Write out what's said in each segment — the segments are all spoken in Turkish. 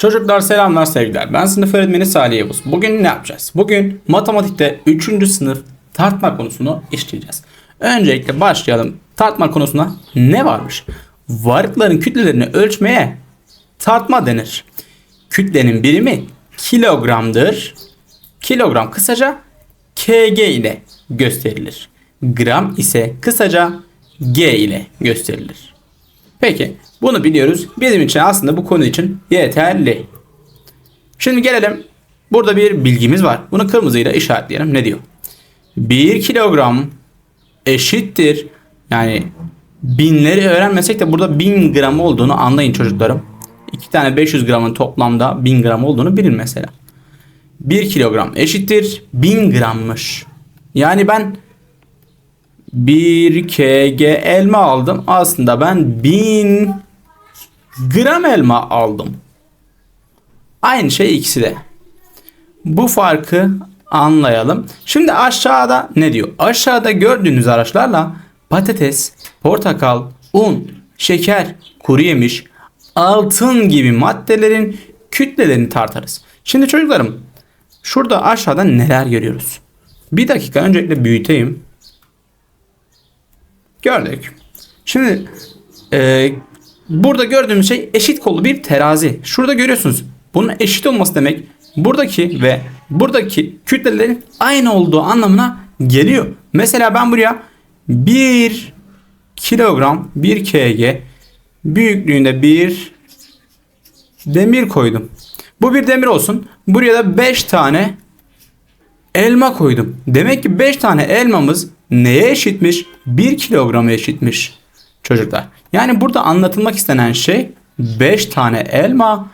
Çocuklar selamlar sevgiler. Ben sınıf öğretmeni Salih Yavuz. Bugün ne yapacağız? Bugün matematikte 3. sınıf tartma konusunu işleyeceğiz. Öncelikle başlayalım. Tartma konusuna ne varmış? Varlıkların kütlelerini ölçmeye tartma denir. Kütlenin birimi kilogramdır. Kilogram kısaca kg ile gösterilir. Gram ise kısaca g ile gösterilir. Peki bunu biliyoruz. Bizim için aslında bu konu için yeterli. Şimdi gelelim. Burada bir bilgimiz var. Bunu kırmızıyla işaretleyelim. Ne diyor? 1 kilogram eşittir. Yani binleri öğrenmesek de burada 1000 gram olduğunu anlayın çocuklarım. 2 tane 500 gramın toplamda 1000 gram olduğunu bilin mesela. 1 kilogram eşittir 1000 grammış. Yani ben 1 kg elma aldım. Aslında ben 1000 gram elma aldım. Aynı şey ikisi de. Bu farkı anlayalım. Şimdi aşağıda ne diyor? Aşağıda gördüğünüz araçlarla patates, portakal, un, şeker, kuru yemiş, altın gibi maddelerin kütlelerini tartarız. Şimdi çocuklarım şurada aşağıda neler görüyoruz? Bir dakika öncelikle büyüteyim. Gördük. Şimdi e, burada gördüğümüz şey eşit kollu bir terazi. Şurada görüyorsunuz. Bunun eşit olması demek buradaki ve buradaki kütlelerin aynı olduğu anlamına geliyor. Mesela ben buraya 1 kilogram 1 kg büyüklüğünde bir demir koydum. Bu bir demir olsun. Buraya da 5 tane elma koydum. Demek ki 5 tane elmamız neye eşitmiş? 1 kilograma eşitmiş çocuklar. Yani burada anlatılmak istenen şey 5 tane elma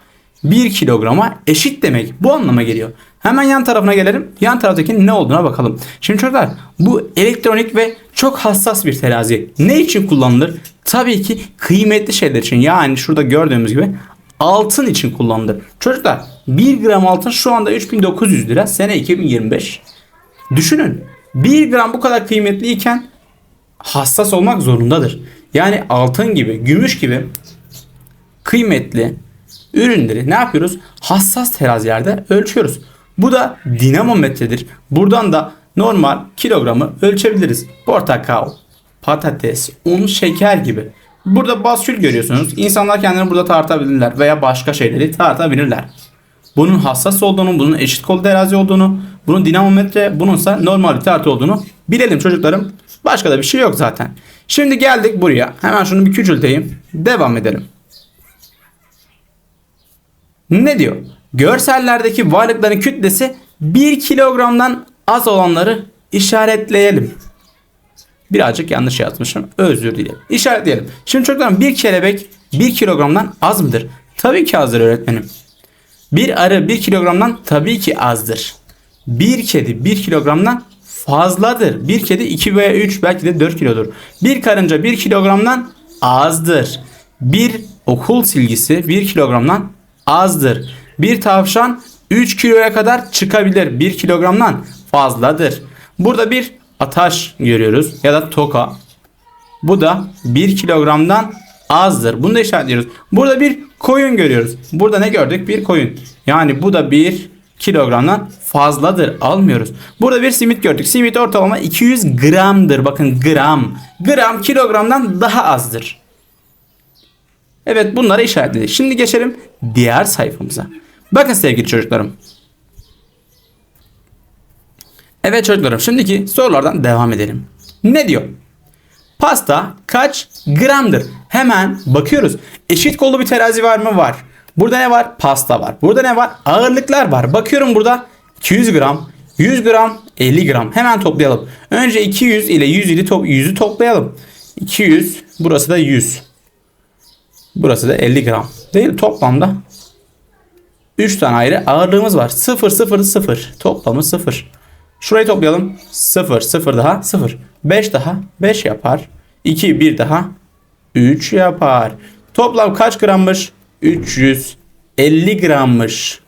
1 kilograma eşit demek. Bu anlama geliyor. Hemen yan tarafına gelelim. Yan taraftaki ne olduğuna bakalım. Şimdi çocuklar bu elektronik ve çok hassas bir terazi. Ne için kullanılır? Tabii ki kıymetli şeyler için. Yani şurada gördüğümüz gibi altın için kullanılır. Çocuklar 1 gram altın şu anda 3900 lira. Sene 2025. Düşünün 1 gram bu kadar kıymetliyken hassas olmak zorundadır. Yani altın gibi, gümüş gibi kıymetli ürünleri ne yapıyoruz? Hassas terazilerde ölçüyoruz. Bu da dinamometredir. Buradan da normal kilogramı ölçebiliriz. Portakal, patates, un, şeker gibi. Burada baskül görüyorsunuz. İnsanlar kendilerini burada tartabilirler veya başka şeyleri tartabilirler. Bunun hassas olduğunu, bunun eşit kol terazi olduğunu, bunun dinamometre, bununsa normal bir tartı olduğunu bilelim çocuklarım. Başka da bir şey yok zaten. Şimdi geldik buraya. Hemen şunu bir küçülteyim. Devam edelim. Ne diyor? Görsellerdeki varlıkların kütlesi 1 kilogramdan az olanları işaretleyelim. Birazcık yanlış yazmışım. Özür dilerim. İşaretleyelim. Şimdi çocuklar bir kelebek 1 kilogramdan az mıdır? Tabii ki azdır öğretmenim. Bir arı 1 kilogramdan tabii ki azdır. Bir kedi 1 kilogramdan fazladır. Bir kedi 2 veya 3 belki de 4 kilodur. Bir karınca 1 kilogramdan azdır. Bir okul silgisi 1 kilogramdan azdır. Bir tavşan 3 kiloya kadar çıkabilir. 1 kilogramdan fazladır. Burada bir ataş görüyoruz ya da toka. Bu da 1 kilogramdan azdır. Bunu da işaretliyoruz. Burada bir koyun görüyoruz. Burada ne gördük? Bir koyun. Yani bu da 1 kilogramdan fazladır. Almıyoruz. Burada bir simit gördük. Simit ortalama 200 gramdır. Bakın gram. Gram kilogramdan daha azdır. Evet bunları işaretledik. Şimdi geçelim diğer sayfamıza. Bakın sevgili çocuklarım. Evet çocuklarım şimdiki sorulardan devam edelim. Ne diyor? Pasta kaç gramdır? Hemen bakıyoruz. Eşit kollu bir terazi var mı? Var. Burada ne var? Pasta var. Burada ne var? Ağırlıklar var. Bakıyorum burada 200 gram, 100 gram, 50 gram. Hemen toplayalım. Önce 200 ile 100'ü top, 100'ü toplayalım. 200, burası da 100. Burası da 50 gram. Değil toplamda 3 tane ayrı ağırlığımız var. 0 0 0. Toplamı 0. Şurayı toplayalım. 0 0 daha 0. 5 daha 5 yapar. 2 1 daha 3 yapar. Toplam kaç grammış? 350 grammış.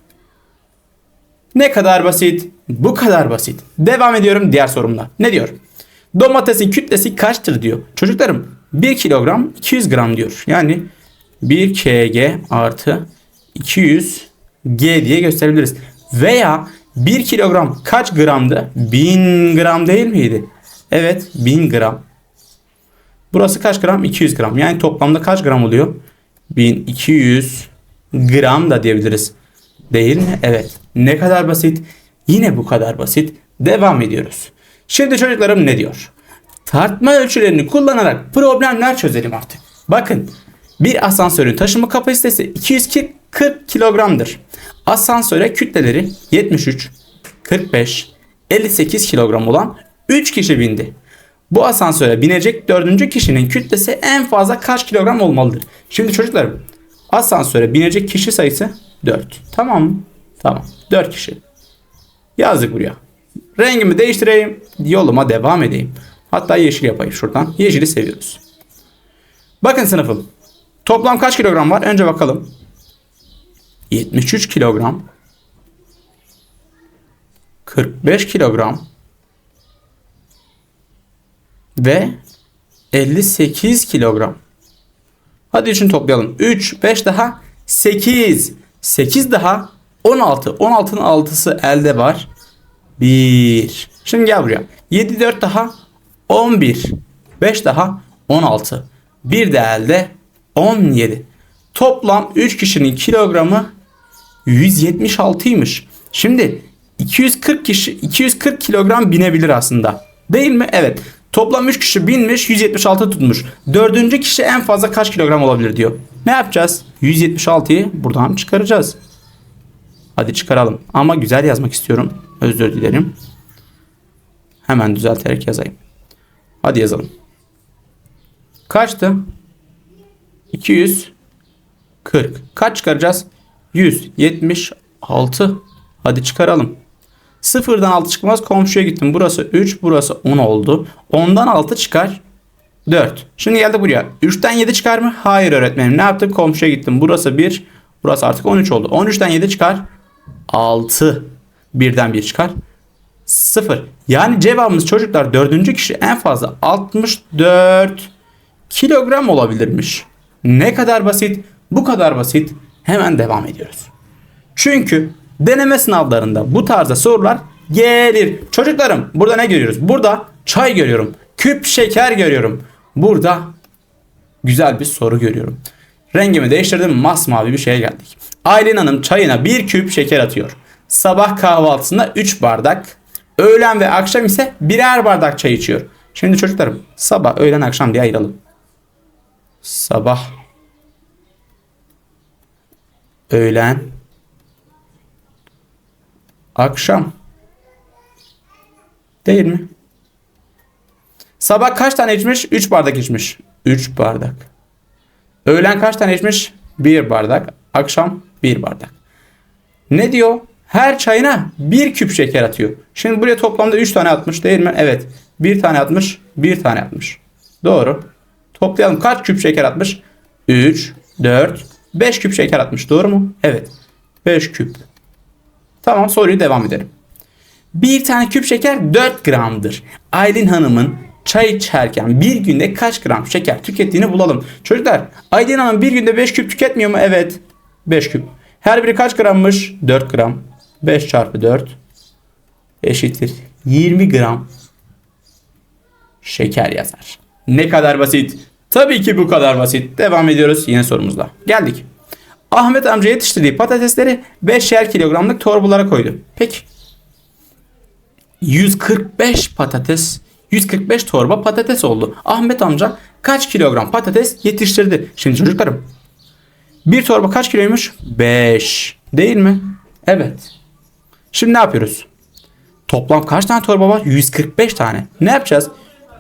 Ne kadar basit? Bu kadar basit. Devam ediyorum diğer sorumla. Ne diyor? Domatesin kütlesi kaçtır diyor. Çocuklarım 1 kilogram 200 gram diyor. Yani 1 kg artı 200 G diye gösterebiliriz. Veya 1 kilogram kaç gramdı? 1000 gram değil miydi? Evet 1000 gram. Burası kaç gram? 200 gram. Yani toplamda kaç gram oluyor? 1200 gram da diyebiliriz. Değil mi? Evet. Ne kadar basit? Yine bu kadar basit. Devam ediyoruz. Şimdi çocuklarım ne diyor? Tartma ölçülerini kullanarak problemler çözelim artık. Bakın bir asansörün taşıma kapasitesi 240 kilogramdır. Asansöre kütleleri 73, 45, 58 kilogram olan 3 kişi bindi. Bu asansöre binecek dördüncü kişinin kütlesi en fazla kaç kilogram olmalıdır? Şimdi çocuklarım asansöre binecek kişi sayısı 4. Tamam mı? Tamam. 4 kişi. Yazdık buraya. Rengimi değiştireyim. Yoluma devam edeyim. Hatta yeşil yapayım şuradan. Yeşili seviyoruz. Bakın sınıfım. Toplam kaç kilogram var? Önce bakalım. 73 kilogram. 45 kilogram. Ve 58 kilogram. Hadi için toplayalım. 3, 5 daha 8. 8 daha 16. 16'nın 6'sı elde var. 1. Şimdi gel buraya. 7, 4 daha 11. 5 daha 16. Bir de elde 17. Toplam 3 kişinin kilogramı 176'ymış. Şimdi 240 kişi 240 kilogram binebilir aslında. Değil mi? Evet. Toplam 3 kişi binmiş 176 tutmuş. Dördüncü kişi en fazla kaç kilogram olabilir diyor. Ne yapacağız? 176'yı buradan çıkaracağız. Hadi çıkaralım. Ama güzel yazmak istiyorum. Özür dilerim. Hemen düzelterek yazayım. Hadi yazalım. Kaçtı? 240. Kaç çıkaracağız? 176. Hadi çıkaralım. Sıfırdan 6 çıkmaz. Komşuya gittim. Burası 3. Burası 10 oldu. 10'dan 6 çıkar. 4. Şimdi geldi buraya. 3'ten 7 çıkar mı? Hayır öğretmenim. Ne yaptık? Komşuya gittim. Burası 1. Burası artık 13 oldu. 13'ten 7 çıkar. 6. Birden 1 çıkar. 0. Yani cevabımız çocuklar dördüncü kişi en fazla 64 kilogram olabilirmiş. Ne kadar basit? Bu kadar basit. Hemen devam ediyoruz. Çünkü deneme sınavlarında bu tarzda sorular gelir. Çocuklarım burada ne görüyoruz? Burada çay görüyorum. Küp şeker görüyorum. Burada güzel bir soru görüyorum. Rengimi değiştirdim masmavi bir şeye geldik. Aylin Hanım çayına bir küp şeker atıyor. Sabah kahvaltısında 3 bardak. Öğlen ve akşam ise birer bardak çay içiyor. Şimdi çocuklarım sabah, öğlen, akşam diye ayıralım. Sabah, öğlen, akşam. Değil mi? Sabah kaç tane içmiş? 3 bardak içmiş. 3 bardak. Öğlen kaç tane içmiş? 1 bardak. Akşam 1 bardak. Ne diyor? Her çayına bir küp şeker atıyor. Şimdi buraya toplamda 3 tane atmış değil mi? Evet. Bir tane atmış, bir tane atmış. Doğru. Toplayalım. Kaç küp şeker atmış? 3, 4, 5 küp şeker atmış. Doğru mu? Evet. 5 küp. Tamam soruyu devam edelim. Bir tane küp şeker 4 gramdır. Aylin Hanım'ın çay içerken bir günde kaç gram şeker tükettiğini bulalım. Çocuklar Aylin Hanım bir günde 5 küp tüketmiyor mu? Evet. 5 küp. Her biri kaç grammış? 4 gram. 5 çarpı 4 eşittir 20 gram şeker yazar. Ne kadar basit. Tabii ki bu kadar basit. Devam ediyoruz yine sorumuzla. Geldik. Ahmet amca yetiştirdiği patatesleri 5'er kilogramlık torbalara koydu. Peki. 145 patates 145 torba patates oldu. Ahmet amca kaç kilogram patates yetiştirdi? Şimdi çocuklarım. Bir torba kaç kiloymuş? 5. Değil mi? Evet. Şimdi ne yapıyoruz? Toplam kaç tane torba var? 145 tane. Ne yapacağız?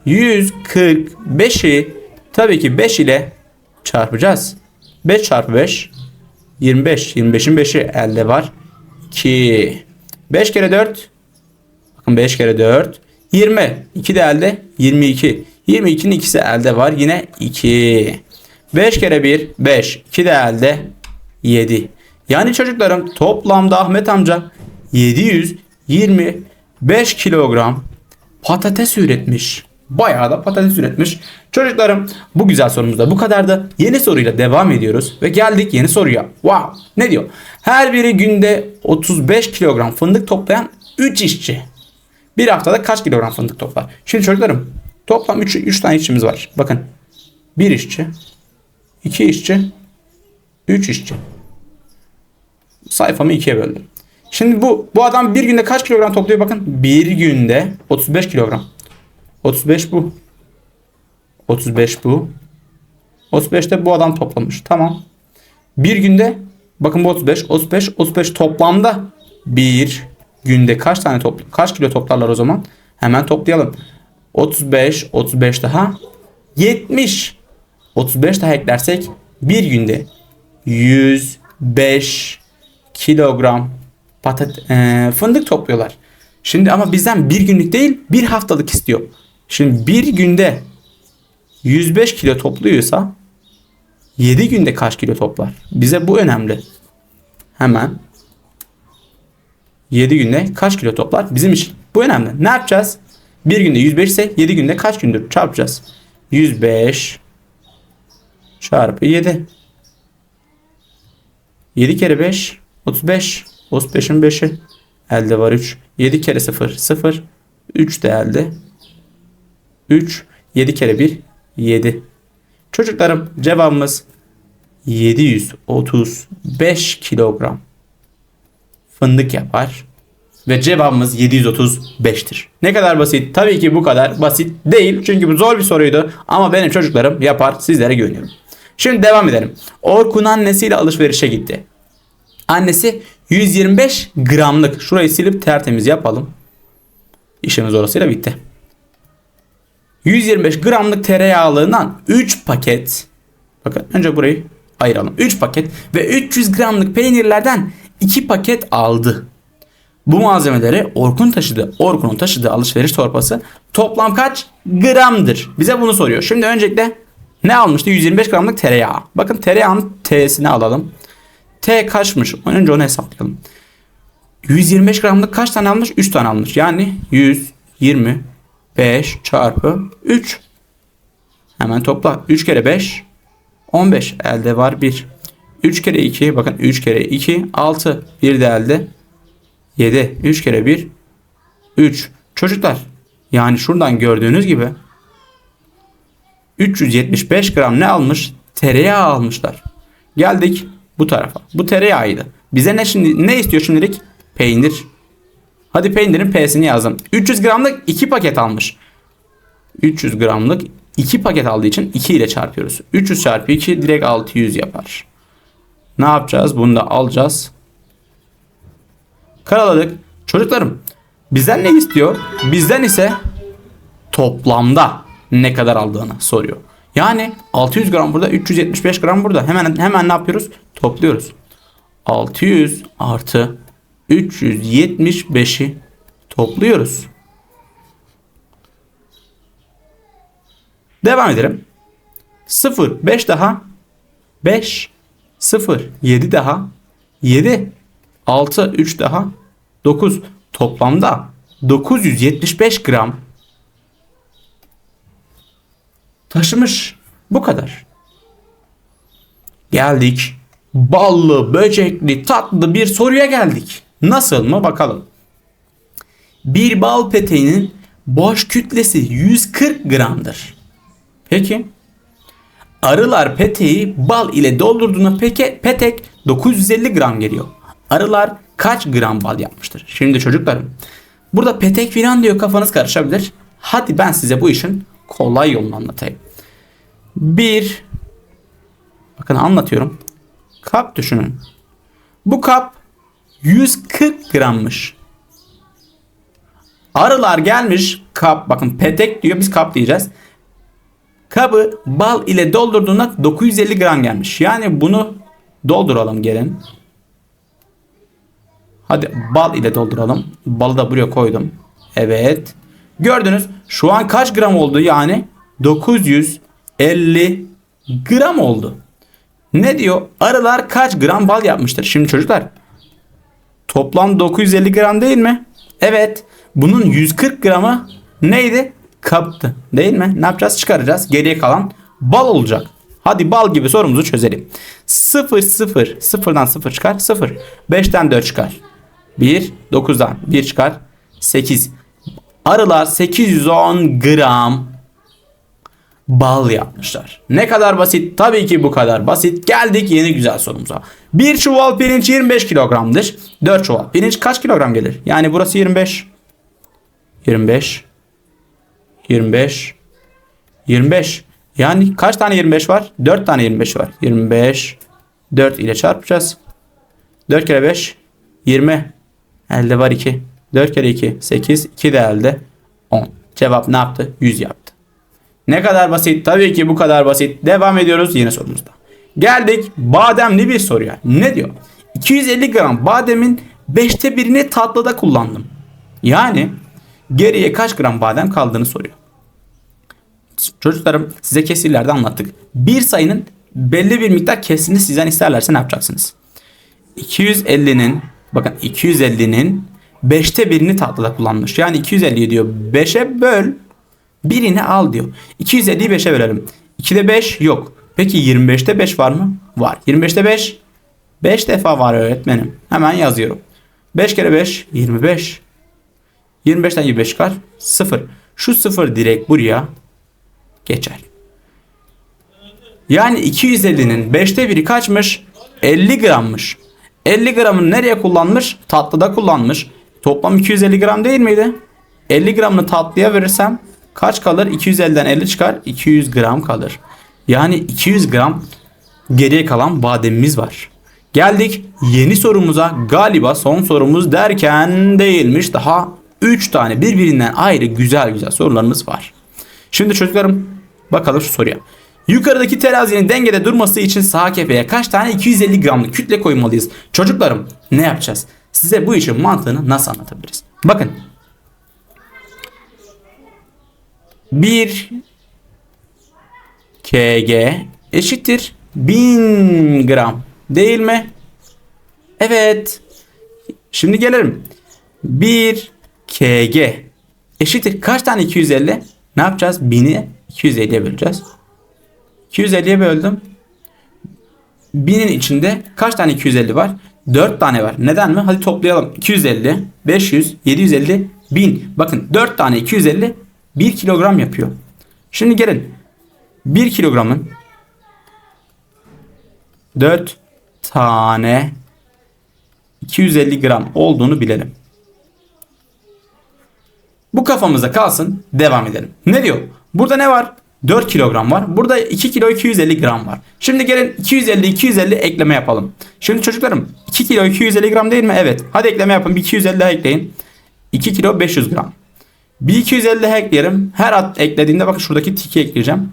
145'i tabii ki 5 ile çarpacağız. 5 çarpı 5 25. 25'in 5'i elde var. 2. 5 kere 4 bakın 5 kere 4 20. 2 de elde 22. 22'nin ikisi elde var. Yine 2. 5 kere 1 5. 2 de elde 7. Yani çocuklarım toplamda Ahmet amca 725 kilogram patates üretmiş. Bayağı da patates üretmiş. Çocuklarım bu güzel sorumuz da bu kadardı. Yeni soruyla devam ediyoruz ve geldik yeni soruya. Wow! Ne diyor? Her biri günde 35 kilogram fındık toplayan 3 işçi. Bir haftada kaç kilogram fındık toplar? Şimdi çocuklarım toplam 3, 3 tane işçimiz var. Bakın. 1 işçi, 2 işçi, 3 işçi. Sayfamı ikiye böldüm. Şimdi bu bu adam bir günde kaç kilogram topluyor bakın. Bir günde 35 kilogram. 35 bu. 35 bu. 35 de bu adam toplamış. Tamam. Bir günde bakın bu 35, 35, 35 toplamda bir günde kaç tane toplu kaç kilo toplarlar o zaman? Hemen toplayalım. 35, 35 daha 70. 35 daha eklersek bir günde 105 kilogram patat e, fındık topluyorlar. Şimdi ama bizden bir günlük değil bir haftalık istiyor. Şimdi bir günde 105 kilo topluyorsa 7 günde kaç kilo toplar? Bize bu önemli. Hemen 7 günde kaç kilo toplar? Bizim için bu önemli. Ne yapacağız? Bir günde 105 ise 7 günde kaç gündür çarpacağız? 105 çarpı 7. 7 kere 5 35. 35'in 5'i. Elde var 3. 7 kere 0 0. 3 de elde. 3. 7 kere 1 7. Çocuklarım cevabımız 735 kilogram fındık yapar. Ve cevabımız 735'tir. Ne kadar basit? Tabii ki bu kadar basit değil. Çünkü bu zor bir soruydu. Ama benim çocuklarım yapar. Sizlere güveniyorum. Şimdi devam edelim. Orkun annesiyle alışverişe gitti. Annesi 125 gramlık. Şurayı silip tertemiz yapalım. İşimiz orasıyla bitti. 125 gramlık tereyağlığından 3 paket. Bakın önce burayı ayıralım. 3 paket ve 300 gramlık peynirlerden 2 paket aldı. Bu malzemeleri Orkun taşıdı. Orkun'un taşıdığı alışveriş torbası toplam kaç gramdır? Bize bunu soruyor. Şimdi öncelikle ne almıştı? 125 gramlık tereyağı. Bakın tereyağının T'sini alalım. T kaçmış? Önce onu hesaplayalım. 125 gramlık kaç tane almış? 3 tane almış. Yani 125 çarpı 3. Hemen topla. 3 kere 5 15. Elde var 1. 3 kere 2 bakın 3 kere 2 6. 1 de elde 7. 3 kere 1 3. Çocuklar yani şuradan gördüğünüz gibi 375 gram ne almış? Tereyağı almışlar. Geldik bu tarafa. Bu tereyağıydı. Bize ne şimdi ne istiyor şimdilik? Peynir. Hadi peynirin P'sini yazdım. 300 gramlık 2 paket almış. 300 gramlık 2 paket aldığı için 2 ile çarpıyoruz. 300 çarpı 2 direkt 600 yapar. Ne yapacağız? Bunu da alacağız. Karaladık. Çocuklarım bizden ne istiyor? Bizden ise toplamda ne kadar aldığını soruyor. Yani 600 gram burada 375 gram burada. Hemen hemen ne yapıyoruz? Topluyoruz. 600 artı 375'i topluyoruz. Devam edelim. 0 5 daha 5 0 7 daha 7 6 3 daha 9 toplamda 975 gram taşımış. Bu kadar. Geldik. Ballı, böcekli, tatlı bir soruya geldik. Nasıl mı bakalım. Bir bal peteğinin boş kütlesi 140 gramdır. Peki. Arılar peteği bal ile doldurduğunda peke, petek 950 gram geliyor. Arılar kaç gram bal yapmıştır? Şimdi çocuklarım burada petek filan diyor kafanız karışabilir. Hadi ben size bu işin kolay yolunu anlatayım. Bir bakın anlatıyorum. Kap düşünün. Bu kap 140 grammış. Arılar gelmiş kap bakın petek diyor biz kap diyeceğiz. Kabı bal ile doldurduğunda 950 gram gelmiş. Yani bunu dolduralım gelin. Hadi bal ile dolduralım. Balı da buraya koydum. Evet. Gördünüz şu an kaç gram oldu yani? 950 gram oldu. Ne diyor? Arılar kaç gram bal yapmıştır? Şimdi çocuklar toplam 950 gram değil mi? Evet. Bunun 140 gramı neydi? kaptı. Değil mi? Ne yapacağız? Çıkaracağız. Geriye kalan bal olacak. Hadi bal gibi sorumuzu çözelim. 0 0 0'dan 0 çıkar 0. 5'ten 4 çıkar. 1 9'dan 1 çıkar 8. Arılar 810 gram bal yapmışlar. Ne kadar basit? Tabii ki bu kadar basit. Geldik yeni güzel sorumuza. Bir çuval pirinç 25 kilogramdır. 4 çuval pirinç kaç kilogram gelir? Yani burası 25. 25. 25. 25. Yani kaç tane 25 var? 4 tane 25 var. 25. 4 ile çarpacağız. 4 kere 5. 20. Elde var 2. 4 kere 2. 8. 2 de elde. 10. Cevap ne yaptı? 100 yaptı. Ne kadar basit? Tabii ki bu kadar basit. Devam ediyoruz yeni sorumuzda. Geldik bademli bir soruya. Ne diyor? 250 gram bademin 5'te birini tatlıda kullandım. Yani geriye kaç gram badem kaldığını soruyor. Çocuklarım size kesirlerde anlattık. Bir sayının belli bir miktar kesini sizden isterlerse ne yapacaksınız? 250'nin bakın 250'nin 5'te birini tatlıda kullanmış. Yani 250 diyor 5'e böl birini al diyor. 250'yi 5'e bölelim. 2'de 5 yok. Peki 25'te 5 var mı? Var. 25'te 5 5 defa var öğretmenim. Hemen yazıyorum. 5 kere 5 25. 25'ten 25 çıkar 0. Şu 0 direkt buraya geçer. Yani 250'nin 5'te biri kaçmış? 50 grammış. 50 gramını nereye kullanmış? Tatlıda kullanmış. Toplam 250 gram değil miydi? 50 gramını tatlıya verirsem kaç kalır? 250'den 50 çıkar. 200 gram kalır. Yani 200 gram geriye kalan bademimiz var. Geldik yeni sorumuza. Galiba son sorumuz derken değilmiş. Daha 3 tane birbirinden ayrı güzel güzel sorularımız var. Şimdi çocuklarım bakalım şu soruya. Yukarıdaki terazinin dengede durması için sağ kefeye kaç tane 250 gramlık kütle koymalıyız? Çocuklarım ne yapacağız? Size bu işin mantığını nasıl anlatabiliriz? Bakın. 1 kg eşittir 1000 gram değil mi? Evet. Şimdi gelelim. 1 kg eşittir kaç tane 250? Ne yapacağız? 1000'i 250'ye böleceğiz. 250'ye böldüm. 1000'in içinde kaç tane 250 var? 4 tane var. Neden mi? Hadi toplayalım. 250, 500, 750, 1000. Bakın 4 tane 250 1 kilogram yapıyor. Şimdi gelin. 1 kilogramın 4 tane 250 gram olduğunu bilelim. Bu kafamıza kalsın. Devam edelim. Ne diyor? Burada ne var? 4 kilogram var. Burada 2 kilo 250 gram var. Şimdi gelin 250 250 ekleme yapalım. Şimdi çocuklarım 2 kilo 250 gram değil mi? Evet. Hadi ekleme yapın. Bir 250 daha ekleyin. 2 kilo 500 gram. Bir 250 daha ekleyelim. Her at eklediğinde bakın şuradaki tiki ekleyeceğim.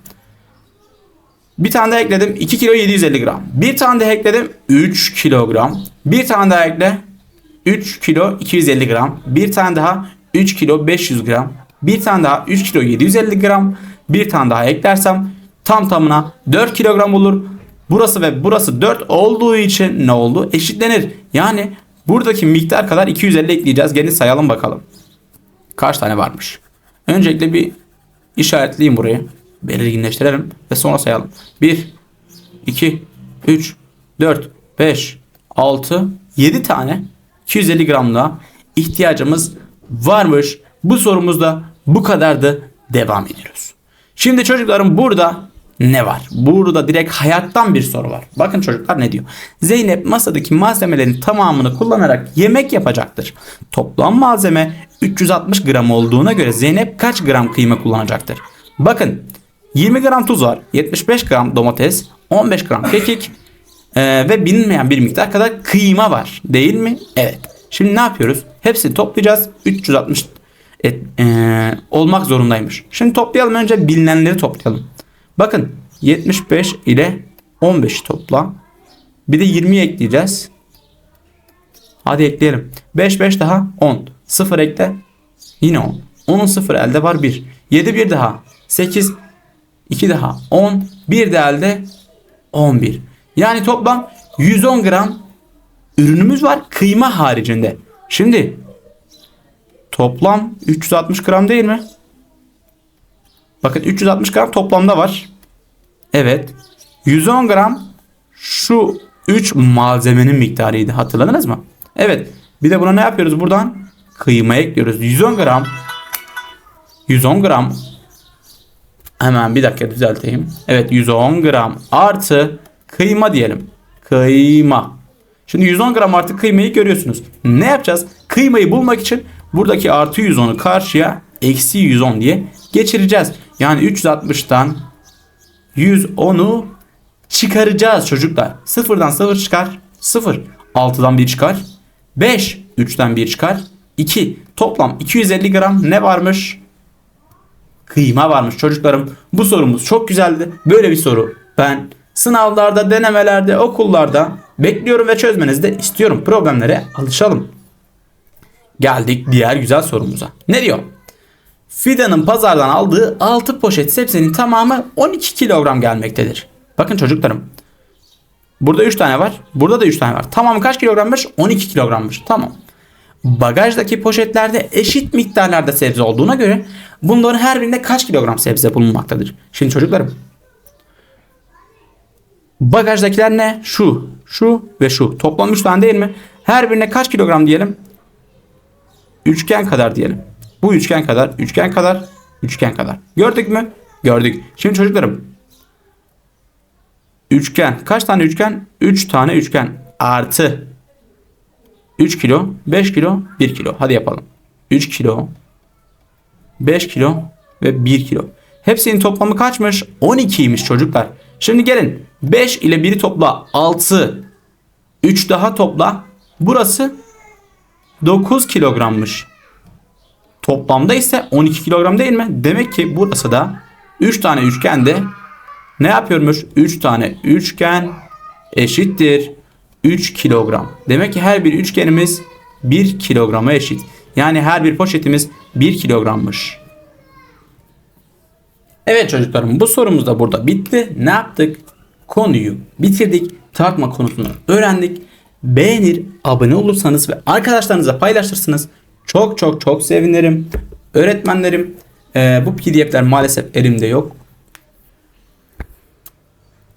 Bir tane daha ekledim. 2 kilo 750 gram. Bir tane daha ekledim. 3 kilogram. Bir tane daha ekle. 3 kilo 250 gram. Bir tane daha 3 kilo 500 gram. Bir tane daha 3 kilo 750 gram. Bir tane daha eklersem tam tamına 4 kilogram olur. Burası ve burası 4 olduğu için ne oldu? Eşitlenir. Yani buradaki miktar kadar 250 ekleyeceğiz. Gelin sayalım bakalım. Kaç tane varmış? Öncelikle bir işaretleyeyim burayı. Belirginleştirelim ve sonra sayalım. 1, 2, 3, 4, 5, 6, 7 tane 250 gramla ihtiyacımız varmış. Bu sorumuzda bu kadardı. Devam ediyoruz. Şimdi çocuklarım burada ne var? Burada direkt hayattan bir soru var. Bakın çocuklar ne diyor? Zeynep masadaki malzemelerin tamamını kullanarak yemek yapacaktır. Toplam malzeme 360 gram olduğuna göre Zeynep kaç gram kıyma kullanacaktır? Bakın 20 gram tuz var, 75 gram domates, 15 gram kekik e, ve bilinmeyen bir miktar kadar kıyma var. Değil mi? Evet. Şimdi ne yapıyoruz? Hepsini toplayacağız. 360 et, e, olmak zorundaymış. Şimdi toplayalım önce bilinenleri toplayalım. Bakın 75 ile 15 topla. Bir de 20 ekleyeceğiz. Hadi ekleyelim. 5 5 daha 10. 0 ekle. Yine 10. 10'un 0 elde var 1. 7 bir daha. 8 2 daha 10. 1 de elde 11. Yani toplam 110 gram ürünümüz var kıyma haricinde. Şimdi toplam 360 gram değil mi? Bakın 360 gram toplamda var. Evet. 110 gram şu 3 malzemenin miktarıydı. Hatırladınız mı? Evet. Bir de buna ne yapıyoruz buradan? Kıyma ekliyoruz. 110 gram 110 gram hemen bir dakika düzelteyim. Evet 110 gram artı kıyma diyelim. Kıyma. Şimdi 110 gram artı kıymayı görüyorsunuz. Ne yapacağız? Kıymayı bulmak için buradaki artı 110'u karşıya eksi 110 diye geçireceğiz. Yani 360'tan 110'u çıkaracağız çocuklar. Sıfırdan 0 çıkar. 0. 6'dan 1 çıkar. 5. 3'ten 1 çıkar. 2. Toplam 250 gram ne varmış? Kıyma varmış çocuklarım. Bu sorumuz çok güzeldi. Böyle bir soru ben sınavlarda, denemelerde, okullarda bekliyorum ve çözmenizi de istiyorum. Problemlere alışalım. Geldik diğer güzel sorumuza. Ne diyor? Fidanın pazardan aldığı 6 poşet sebzenin tamamı 12 kilogram gelmektedir. Bakın çocuklarım. Burada 3 tane var. Burada da 3 tane var. Tamamı kaç kilogrammış? 12 kilogrammış. Tamam. Bagajdaki poşetlerde eşit miktarlarda sebze olduğuna göre bunların her birinde kaç kilogram sebze bulunmaktadır? Şimdi çocuklarım. Bagajdakiler ne? Şu, şu ve şu. Toplam 3 tane değil mi? Her birine kaç kilogram diyelim? Üçgen kadar diyelim. Bu üçgen kadar, üçgen kadar, üçgen kadar. Gördük mü? Gördük. Şimdi çocuklarım. Üçgen. Kaç tane üçgen? 3 tane üçgen. Artı 3 kilo, 5 kilo, 1 kilo. Hadi yapalım. 3 kilo, 5 kilo ve 1 kilo. Hepsinin toplamı kaçmış? 12'ymiş çocuklar. Şimdi gelin 5 ile 1'i topla 6. 3 daha topla. Burası 9 kilogrammış. Toplamda ise 12 kilogram değil mi? Demek ki burası da 3 tane üçgende ne yapıyormuş? 3 tane üçgen eşittir 3 kilogram. Demek ki her bir üçgenimiz 1 kilograma eşit. Yani her bir poşetimiz 1 kilogrammış. Evet çocuklarım bu sorumuz da burada bitti. Ne yaptık? Konuyu bitirdik. Takma konusunu öğrendik. Beğenir, abone olursanız ve arkadaşlarınıza paylaşırsınız. Çok çok çok sevinirim. Öğretmenlerim e, bu pdf'ler maalesef elimde yok.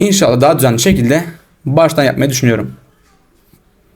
İnşallah daha düzenli şekilde baştan yapmayı düşünüyorum.